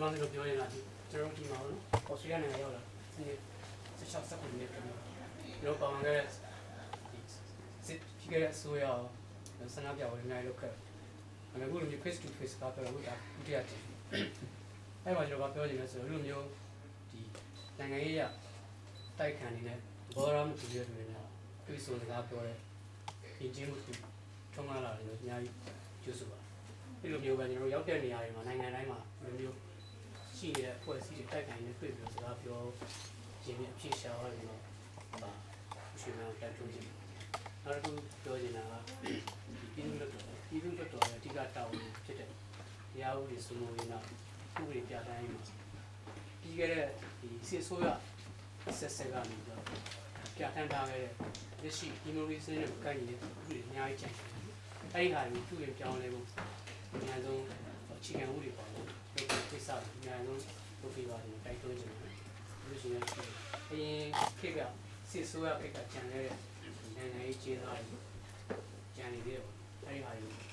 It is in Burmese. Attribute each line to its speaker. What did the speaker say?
Speaker 1: မန်တို့ပြောနေတာဒီကျွန်တော်ဒီမှာနော်အော်စတြေးလျနိုင်ငံရောက်လာဒီ16 second နဲ့ပြန်တော့ပေါင်းခဲ့စစ်ဖြစ်ခဲ့ဆိုရဆန္ဒပြပွဲနိုင်လို့ခဲ့အမေကလည်း face to face ကပြောလို့ဒါဒုတိယတင်အဲ့မှာကျွန်တော်ပြောချင်တယ်ဆိုတော့ဒီလိုမျိုးဒီနိုင်ငံရေးရတိုက်ခံနေတဲ့ဘောရမတူတဲ့တွေနဲ့တွေ့ဆုံစကားပြောတဲ့ဒီချင်းမှုထုံးလာလာတယ်လို့အများကြီးကျူးစုပါဒီလိုမျိုးပဲကျွန်တော်ရောက်တဲ့နေရာတွေမှာနိုင်ငံတိုင်းမှာဒီလိုမျိုး ရှိတဲ့အဖွဲ့အစည်းတွေတိုက်ခံနေတွေ့ပြီးတော့စကားပြောခြင်းနဲ့အဖြစ်ရှာရတယ်တော့ပါရှင်များတက်ထွန်းခြင်းနောက်တစ်ခုပြောချင်တာကဒီပြည်သူ့လွတ်တော်ပြည်သူ့လွတ်တော်ရဲ့အဓိကတာဝန်ဖြစ်တဲ့တရားဥပဒေစိုးမိုးရေးနောက်ဥပဒေပြဋ္ဌာန်းရေးမှာပြီးခဲ့တဲ့ဒီစစ်ဆိုးရဆက်ဆက်ကနေပြီးတော့ပြဋ္ဌာန်းထားခဲ့တဲ့လက်ရှိဒီမိုကရေစီနဲ့ကိုင်နေတဲ့ဥပဒေအများကြီးကျန်တယ်အဲ့ဒီဟာကိုသူ့ရင်ပြောင်းလဲဖို့အများဆုံးအခြေခံဥပဒေပေါ်လို့ဒီကိ စ္စကိုအများဆုံးလုပ်ပြပါတယ်တိုက်တွန်းချင်တယ်လို့ရှိရင်အရင်ခေတ်ကစစ်ဆိုးရခေတ်ကကျန်ခဲ့တဲ့နိုင်ငံရေးခြေသားတွေကျန်နေသေးတယ်အဲ့ဒီဟာကိုသူ့ပြီး